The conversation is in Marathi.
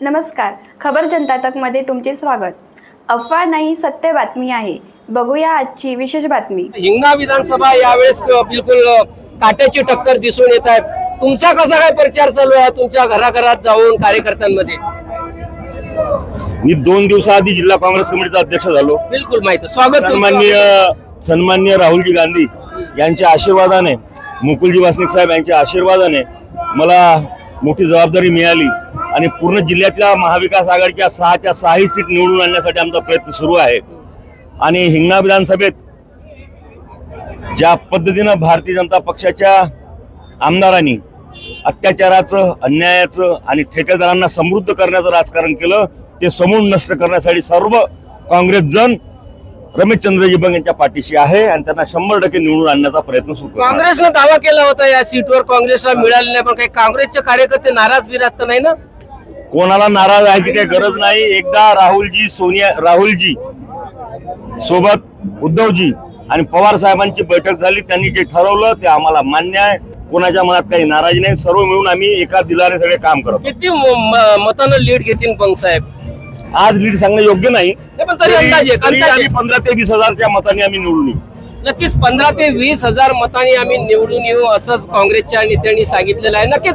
नमस्कार. खबर जनता तकमध्ये तुमचे स्वागत. अफवा नाही सत्य बातमी आहे. बघूया आजची विशेष बातमी. हिंगणा विधानसभा यावेळेस क- बिलकुल काट्याची टक्कर दिसून येत आहेत. तुमचा कसा काय प्रचार चालू आहे? तुमच्या घराघरात जाऊन कार्यकर्त्यांमध्ये? मी दोन दिवसाआधी जिल्हा काँग्रेस कमिटीचा अध्यक्ष झालो. बिलकुल माहिती. स्वागत तुमचं. सन्माननीय सन्माननीय राहुलजी गांधी यांच्या आशीर्वादाने मुकुलजी वासनिक साहेब यांच्या आशीर्वादाने मला मोठी जबाबदारी मिळाली. आणि पूर्ण जिल्ह्यातल्या महाविकास आघाडीच्या सहाच्या सहाही सीट निवडून आणण्यासाठी आमचा प्रयत्न सुरू आहे. आणि हिंगणा विधानसभेत ज्या पद्धतीनं भारतीय जनता पक्षाच्या आमदारांनी अत्याचाराचं अन्यायाचं आणि ठेकेदारांना समृद्ध करण्याचं राजकारण केलं ते समूळ नष्ट करण्यासाठी सर्व काँग्रेस रमेश रमेशचंद्रजी बंग यांच्या पाठीशी आहे आणि त्यांना शंभर टक्के निवडून आणण्याचा प्रयत्न सुरू काँग्रेसनं दावा केला होता या सीटवर काँग्रेसला मिळाले नाही पण काही काँग्रेसचे कार्यकर्ते नाराज बिराज तर नाही ना? कोणाला नाराज व्हायची काही गरज नाही. एकदा राहुलजी सोनिया राहुलजी सोबत उद्धवजी आणि पवार साहेबांची बैठक झाली. त्यांनी जे ठरवलं ते आम्हाला मान्य आहे. कोणाच्या मनात काही नाराजी नाही. सर्व मिळून आम्ही एका दिलाने सगळे काम करतो. किती मतानं लीड घेतील बंग साहेब? आज लीड सांगणं योग्य नाही. पण तरी अंदाजे तरी अंदाजे आम्ही पंधरा ते वीस हजारच्या मतांनी आम्ही निवडून येऊ. नक्कीच पंधरा ते वीस हजार मतांनी आम्ही निवडून येऊ असं काँग्रेसच्या नेत्यांनी सांगितलेलं आहे. नक्कीच